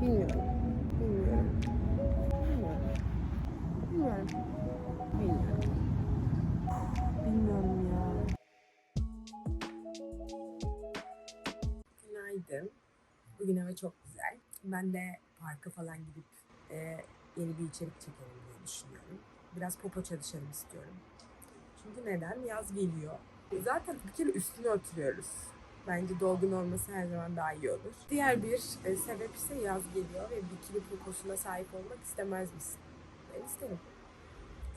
Bilmiyorum. Bilmiyorum. Bilmiyorum. Bilmiyorum. Bilmiyorum. Bilmiyorum ya. Günaydın. Bugün hava çok güzel. Ben de parka falan gidip e, yeni bir içerik çekelim diye düşünüyorum. Biraz popo çalışalım istiyorum. Çünkü neden? Yaz geliyor. Zaten bir kere üstüne oturuyoruz. Bence dolgun olması her zaman daha iyi olur. Diğer bir e, sebep ise yaz geliyor ve bikini poposuna sahip olmak istemez misin? Ben isterim.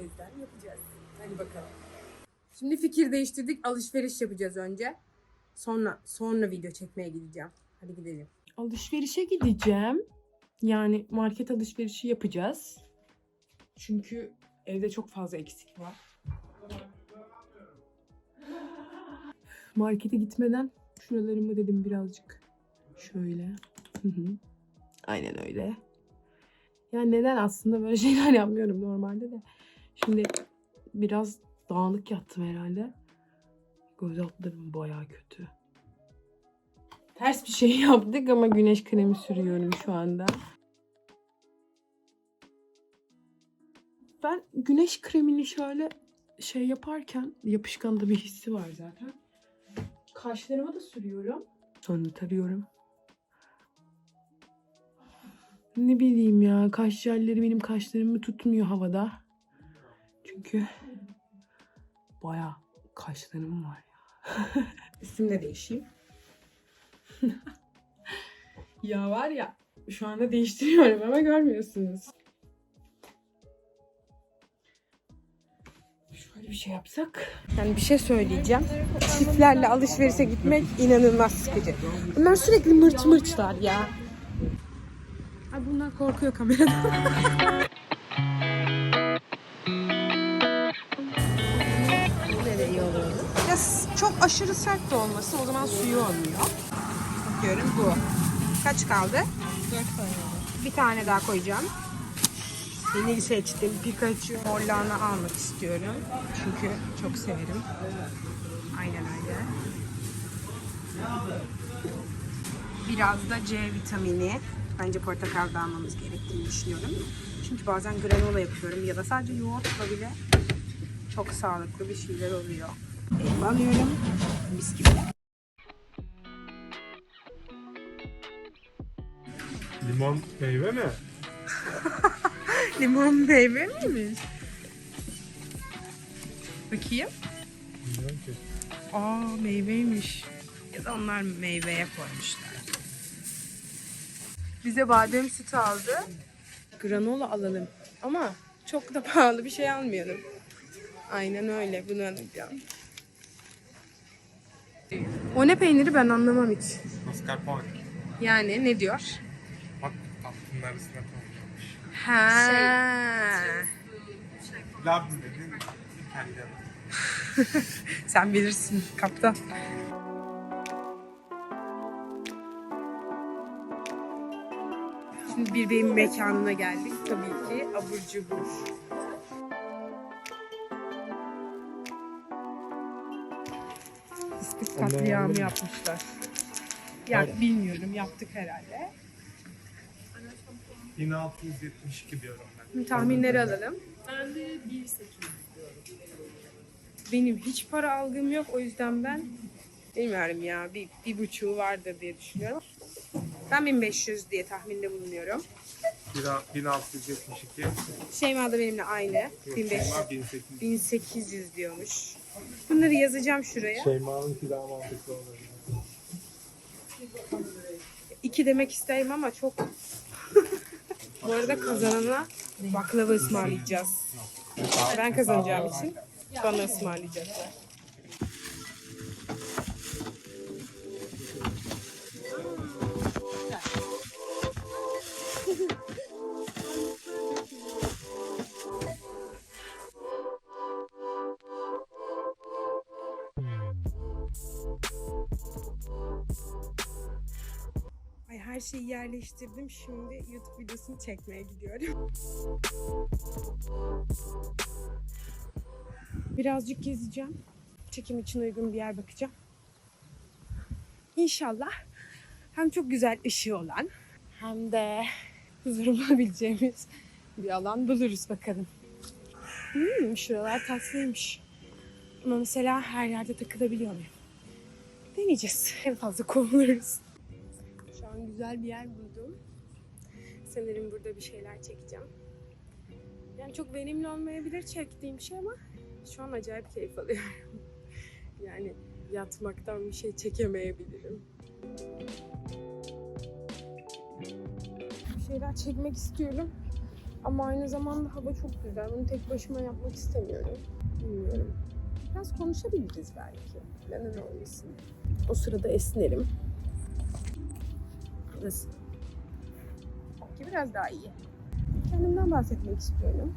O yüzden yapacağız. Hadi bakalım. Şimdi fikir değiştirdik. Alışveriş yapacağız önce. Sonra sonra video çekmeye gideceğim. Hadi gidelim. Alışverişe gideceğim. Yani market alışverişi yapacağız. Çünkü evde çok fazla eksik var. Markete gitmeden şuralarımı dedim birazcık şöyle. Aynen öyle. Yani neden aslında böyle şeyler yapmıyorum normalde de. Şimdi biraz dağınık yattım herhalde. Göz altlarım bayağı kötü. Ters bir şey yaptık ama güneş kremi sürüyorum şu anda. Ben güneş kremini şöyle şey yaparken yapışkan da bir hissi var zaten. Kaşlarıma da sürüyorum. Sonra tarıyorum. Ne bileyim ya kaş jelleri benim kaşlarımı tutmuyor havada. Çünkü baya kaşlarım var ya. Üstümü de değişeyim. ya var ya şu anda değiştiriyorum ama görmüyorsunuz. Bir şey yapsak. Yani bir şey söyleyeceğim. Çiftlerle alışverişe gitmek inanılmaz sıkıcı. Bunlar sürekli mırç mırçlar ya. Ay bunlar korkuyor kameradan. S- çok aşırı sert de olmasın. O zaman suyu olmuyor. Bakıyorum bu. Kaç kaldı? Dört tane. Bir tane daha koyacağım. Yeni seçtim. Pikachu morlarını almak istiyorum. Çünkü çok severim. Aynen öyle. Biraz da C vitamini. Bence portakal da almamız gerektiğini düşünüyorum. Çünkü bazen granola yapıyorum ya da sadece yoğurtla bile çok sağlıklı bir şeyler oluyor. Elma alıyorum. Mis gibi. Limon meyve mi? Limon meyve miymiş? Bakayım. Bilmiyorum ki. Aa meyveymiş. Ya da onlar meyveye koymuşlar. Bize badem sütü aldı. Granola alalım. Ama çok da pahalı bir şey almayalım. Aynen öyle. Bunu alacağım. O ne peyniri ben anlamam hiç. Mascarpone. Yani ne diyor? Bak tatlının arasına konulmuş. Ha. Labne dedin. Sen bilirsin kaptan. Şimdi bir benim mekanına geldik. Tabii ki abur cubur. Ondan katliamı yapmışlar. Ya bilmiyorum yaptık herhalde. 1672 diyorum ben. Tahminleri alalım. Benim hiç para algım yok o yüzden ben bilmiyorum ya bir, bir buçuğu vardır diye düşünüyorum. Ben 1500 diye tahminde bulunuyorum. Bir- 1672. Şeyma da benimle aynı. Yok, 1500, Şeyma 1800. 1800 diyormuş. Bunları yazacağım şuraya. Şeyma'nınki daha mantıklı olabilir. İki demek isterim ama çok... Bu arada kazanana baklava ısmarlayacağız. Ben kazanacağım için bana ısmarlayacaklar. Ay her şeyi yerleştirdim. Şimdi YouTube videosunu çekmeye gidiyorum. Birazcık gezeceğim. Çekim için uygun bir yer bakacağım. İnşallah hem çok güzel ışığı olan hem de huzur bulabileceğimiz bir alan buluruz bakalım. Hmm, şuralar tatlıymış. Ama mesela her yerde takılabiliyor muyum? Deneyeceğiz. En fazla kovuluruz. An güzel bir yer buldum. Sanırım burada bir şeyler çekeceğim. Yani çok verimli olmayabilir çektiğim şey ama şu an acayip keyif alıyorum. Yani yatmaktan bir şey çekemeyebilirim. Bir şeyler çekmek istiyorum. Ama aynı zamanda hava çok güzel. Bunu tek başıma yapmak istemiyorum. Bilmiyorum. Biraz konuşabiliriz belki. Neden olmasın? O sırada esnerim. Nasıl? Ki biraz daha iyi. Kendimden bahsetmek istiyorum.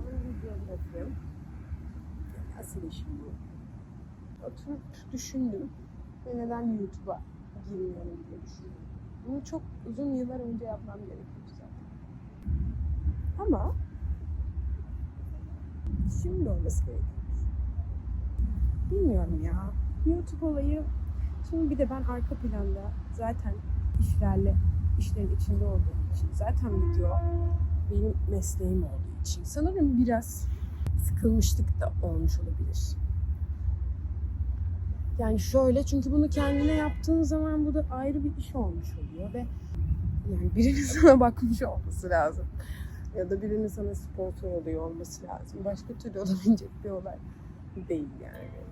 Onu video bırakıyorum. Asıl işim bu. Oturup düşündüm. Ve neden YouTube'a girmiyorum diye düşündüm. Bunu çok uzun yıllar önce yapmam gerekiyordu zaten. Ama şimdi olması gerekiyor. Bilmiyorum ya. YouTube olayı şimdi bir de ben arka planda zaten işlerle işlerin içinde olduğum için zaten video benim mesleğim olduğu için sanırım biraz sıkılmışlık da olmuş olabilir. Yani şöyle çünkü bunu kendine yaptığın zaman bu da ayrı bir iş olmuş oluyor ve yani birinin sana bakmış olması lazım. Ya da birinin sana sponsor oluyor olması lazım. Başka türlü olabilecek bir olay değil yani.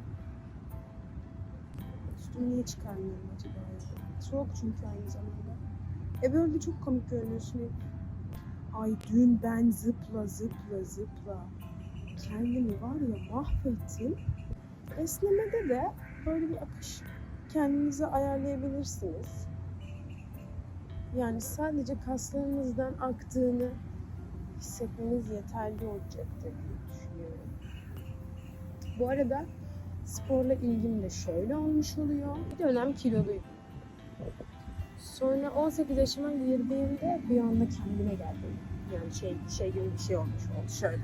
Niye çıkarmıyorum acaba? Soğuk çünkü aynı zamanda. E böyle çok komik görünüyorsun. Ay dün ben zıpla zıpla zıpla. Kendimi var ya mahvettim. Esnemede de böyle bir akış kendinize ayarlayabilirsiniz. Yani sadece kaslarınızdan aktığını hissetmeniz yeterli olacaktır diye düşünüyorum. Bu arada sporla ilgim de şöyle olmuş oluyor. Bir dönem kiloluyum. Sonra 18 yaşıma girdiğimde bir anda kendime geldim. Yani şey şey gibi bir şey olmuş oldu şöyle.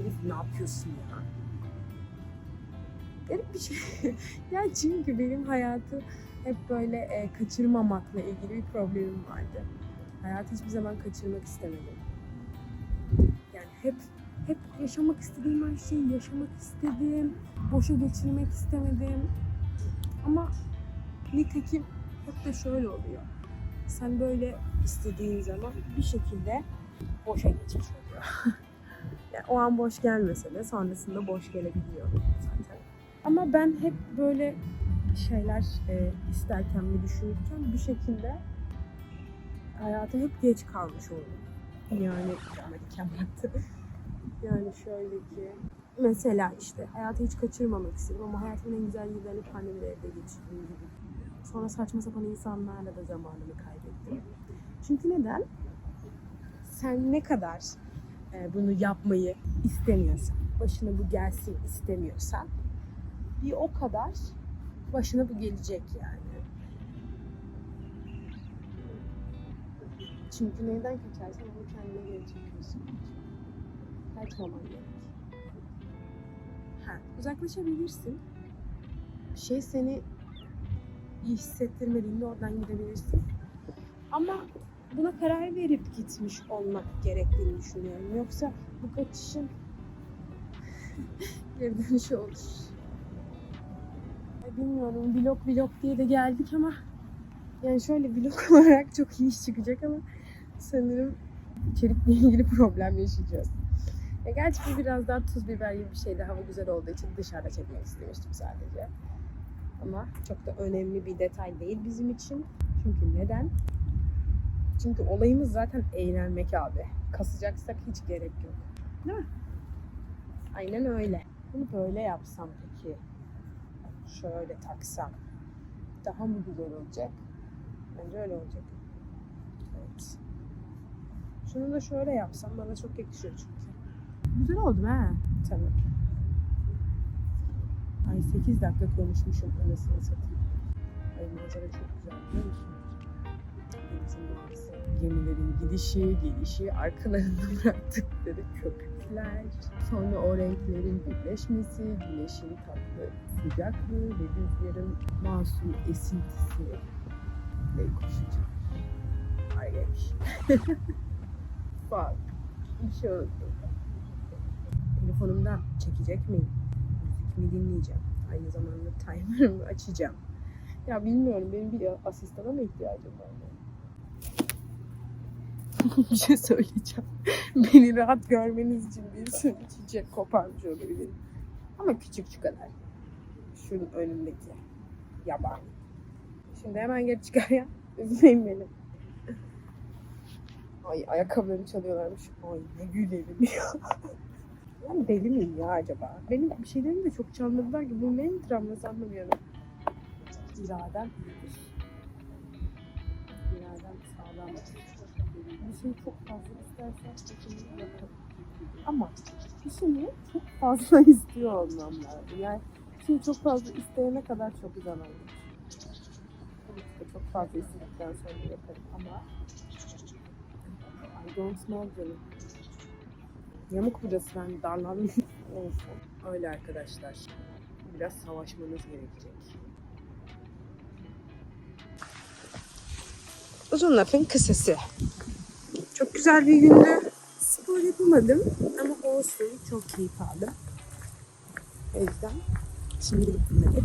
Elif ne yapıyorsun ya? Garip bir şey. yani çünkü benim hayatı hep böyle e, kaçırmamakla ilgili bir problemim vardı. Hayatı hiçbir zaman kaçırmak istemedim. Yani hep hep yaşamak istediğim her şeyi yaşamak istedim. Boşa geçirmek istemedim. Ama nitekim hep de şöyle oluyor. Sen böyle istediğin zaman bir şekilde boşa geçmiş oluyor. yani o an boş gelmese de sonrasında boş gelebiliyor zaten. Ama ben hep böyle şeyler e, isterken ve düşünürken bir şekilde hayata hep geç kalmış oldum. Yani baktı. Yani şöyle ki mesela işte hayatı hiç kaçırmamak istedim ama hayatımın en güzel yıllarını pandemide evde geçirdiğim gibi. Sonra saçma sapan insanlarla da zamanımı kaybettim. Çünkü neden? Sen ne kadar e, bunu yapmayı istemiyorsan, başına bu gelsin istemiyorsan bir o kadar başına bu gelecek yani. Çünkü neyden kaçarsan onu kendine geri çekiyorsun. Kaçmaman gerek. Ha, uzaklaşabilirsin. Bir şey seni iyi hissettirmediğinde oradan gidebilirsin. Ama buna karar verip gitmiş olmak gerektiğini düşünüyorum. Yoksa bu kaçışın geri dönüşü olur. Bilmiyorum vlog vlog diye de geldik ama yani şöyle vlog olarak çok iyi iş çıkacak ama sanırım içerikle ilgili problem yaşayacağız. Ya gerçi bu biraz daha tuz biber gibi bir şeydi. Hava güzel olduğu için dışarıda çekmek istemiştim sadece. Ama çok da önemli bir detay değil bizim için. Çünkü neden? Çünkü olayımız zaten eğlenmek abi. Kasacaksak hiç gerek yok. Değil mi? Aynen öyle. Bunu böyle yapsam peki. Şöyle taksam. Daha mı güzel olacak? Bence öyle olacak. Evet. Şunu da şöyle yapsam bana çok yakışıyor çünkü. Güzel oldu be. Tamam. Ay 8 dakika konuşmuşum anasını satayım. Ay manzara çok güzel biliyor musunuz? Denizin manzarası. Gemilerin gidişi, gelişi, arkalarında bıraktıkları köpükler. Sonra o renklerin birleşmesi, güneşin tatlı sıcaklığı ve rüzgarın masum esintisi ve koşacağım. gelmiş. Bak. Bir şey unuttum. Telefonumda çekecek miyim? Müzik mi dinleyeceğim? Aynı zamanda timer'ımı açacağım. Ya bilmiyorum benim bir asistana mı ihtiyacım var? bir şey söyleyeceğim. Beni rahat görmeniz için bir sürü çiçek koparmış olabilirim. Ama küçük şu kadar. Şunun önündeki. Yaban. Şimdi hemen geri çıkar ya. Üzmeyin beni. Ay ayakkabılarımı çalıyorlarmış. Ay ne gülerim ya. Ben deli miyim ya acaba? Benim bir şeylerimi de çok çalmadılar ki. Bu neyin travması anlamıyorum. İradem iyidir. İradem sağlam. bir şeyi çok fazla istersen yaparım. Ama bir şeyi çok fazla istiyor olmam lazım. Yani bir şeyi çok fazla isteyene kadar çok de çok fazla istedikten sonra yaparım ama I don't know canım. Yamuk burası ben darlandım. Neyse. Öyle arkadaşlar. Biraz savaşmanız gerekecek. Uzun lafın kısası. Çok güzel bir gündü. Spor yapamadım ama olsun. Çok keyif aldım. O yüzden Şimdilik bunları